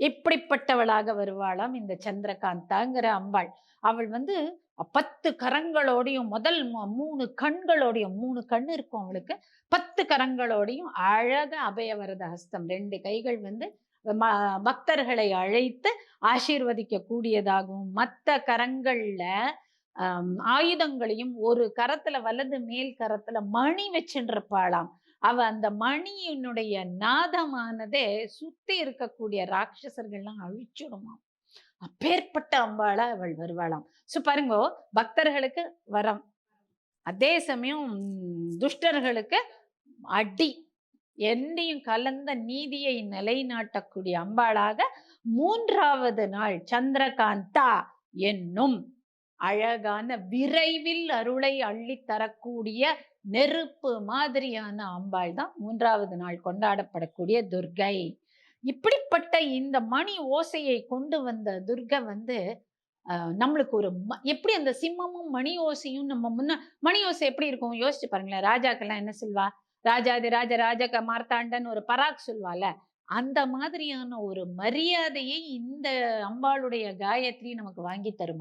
இப்படிப்பட்டவளாக வருவாளாம் இந்த சந்திரகாந்தாங்கிற அம்பாள். அவள் வந்து பத்து கரங்களோடையும் முதல் மூணு கண்களோடையும் மூணு கண் இருக்கும் அவளுக்கு. பத்து கரங்களோடையும் அழக அபயவரத ஹஸ்தம். ரெண்டு கைகள் வந்து ம- பக்தர்களை அழைத்து ஆசீர்வதிக்க கூடியதாகவும் மற்ற கரங்கள்ல ஆயுதங்களையும் ஒரு கரத்துல வலது மேல் கரத்துல மணி வச்சுருப்பாளாம். அவ அந்த மணியினுடைய நாதமானதே சுத்தி இருக்கக்கூடிய ராட்சசர்கள்லாம் அழிச்சுடுமாம் அப்பேற்பட்ட அம்பாளா அவள் வருவாளாம். சோ பாருங்க பக்தர்களுக்கு வரம். அதே சமயம் துஷ்டர்களுக்கு அடி. என்னையும் கலந்த நீதியை நிலைநாட்டக்கூடிய அம்பாளாக மூன்றாவது நாள் சந்திரகாந்தா என்னும் அழகான விரைவில் அருளை அள்ளி தரக்கூடிய நெருப்பு மாதிரியான அம்பாள் தான் மூன்றாவது நாள் கொண்டாடப்படக்கூடிய துர்கை. இப்படிப்பட்ட இந்த மணி ஓசையை கொண்டு வந்த துர்கை வந்து நம்மளுக்கு ஒரு ம- எப்படி அந்த சிம்மமும் மணி ஓசையும் நம்ம முன்ன மணி ஓசை எப்படி இருக்கும்? யோசிச்சு பாருங்களேன். ராஜாக்கெல்லாம் என்ன சொல்வா? ராஜாதி ராஜ ராஜக மார்த்தாண்டன் ஒரு பராக் சொல்வால அந்த மாதிரியான ஒரு மரியாதையை இந்த அம்பாளுடைய காயத்ரி நமக்கு வாங்கி தருமா?